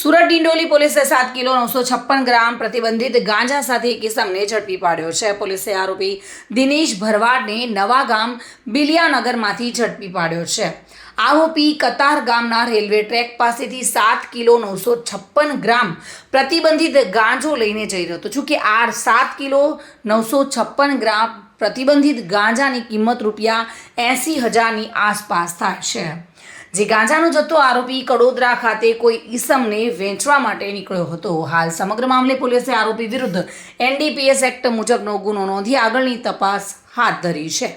સુરત ડિંડોલી પોલીસે સાત કિલો નવસો છપ્પન ગ્રામ પ્રતિબંધિત ગાંજા સાથે એક ઇસમને ઝડપી પાડ્યો છે. પોલીસે આરોપી દિનેશ ભરવાડને નવા ગામ બિલિયાનગરમાંથી ઝડપી પાડ્યો છે. આરોપી કતાર ગામના રેલવે ટ્રેક પાસેથી સાત કિલો નવસો છપ્પન ગ્રામ પ્રતિબંધિત ગાંજો લઈને જઈ રહ્યો હતો. કે આ સાત કિલો નવસો છપ્પન ગ્રામ પ્રતિબંધિત ગાંજાની કિંમત રૂપિયા એંસી હજારની આસપાસ થાય છે. જે ગાંજાનો જથ્થો આરોપી કડોદરા ખાતે કોઈ ઈસમને વેચવા માટે નીકળ્યો હતો. હાલ સમગ્ર મામલે પોલીસે આરોપી વિરુદ્ધ એનડીપીએસ એક્ટ મુજબનો ગુનો નોંધી આગળની તપાસ હાથ ધરી છે.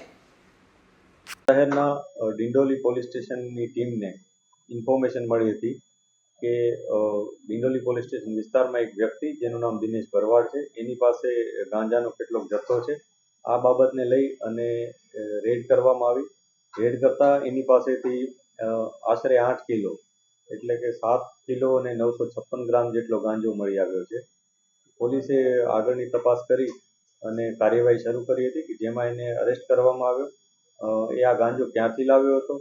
શહેરના ડિંડોલી પોલીસ સ્ટેશનની ટીમને ઇન્ફોર્મેશન મળી હતી કે ડિંડોલી પોલીસ સ્ટેશન વિસ્તારમાં એક વ્યક્તિ જેનું નામ દિનેશ ભરવાડ છે, એની પાસે ગાંજાનો કેટલોક જથ્થો છે. આ બાબતને લઈ અને રેડ કરવામાં આવી. રેડ કરતા એની પાસેથી આશરે આઠ કિલો. એટલે કે સાત કિલો અને નવસો છપ્પન ગ્રામ જેટલો ગાંજો મળી આવ્યો છે. પોલીસે આગળની તપાસ કરી અને કાર્યવાહી શરૂ કરી હતી કે જેમાં એને અરેસ્ટ કરવામાં આવ્યો. એ આ ગાંજો ક્યાંથી લાવ્યો હતો?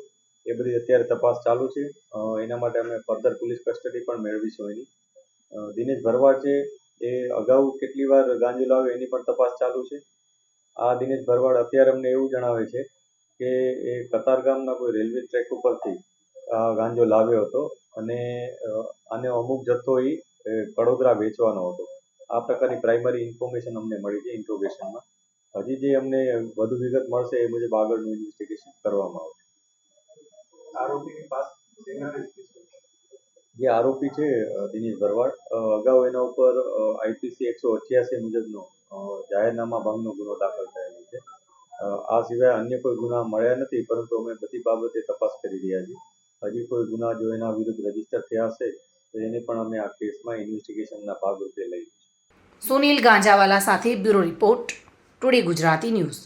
એ બધી અત્યારે તપાસ ચાલુ છે. એના માટે અમે ફર્ધર પોલીસ કસ્ટડી પણ મેળવીશું એની. દિનેશ ભરવાડ છે, એ અગાઉ કેટલી વાર ગાંજો લાવ્યો એની પણ તપાસ ચાલુ છે. આ દિનેશ ભરવાડ અત્યારે અમને એવું જણાવે છે કે એ કતાર ગામના કોઈ રેલવે ટ્રેક ઉપરથી ગાંજો લાવ્યો હતો અને આને અમુક જથ્થો એ કડોદરા વેચવાનો હતો. આ પ્રકારની પ્રાઇમરી ઇન્ફોર્મેશન અમને મળી છે ઇન્ટ્રોગેશનમાં હજી જે અમને વધુ વિગત મળશે એ મુજબ આગળનું ઇન્વેસ્ટિગેશન કરવામાં આવશે. આરોપીની પાસે જે આરોપી છે દિનેશ ભરવાડ અગાઉ એના ઉપર આઈપીસી એકસો અઠ્યાસી મુજબનો જાહેરનામા ભંગનો ગુનો દાખલ થયેલો આ સિવાય અન્ય કોઈ ગુના મળ્યા નથી, પરંતુ અમે બધી બાબતે તપાસ કરી રહ્યા છીએ. હજી કોઈ ગુના જો એના વિરુદ્ધ રજિસ્ટર થયા હશે, તો એને પણ અમે આ કેસમાં ઇન્વેસ્ટિગેશનના ભાગરૂપે લઈ સુનિલ ગાંજાવાલા સાથે bureau report, today Gujarati news.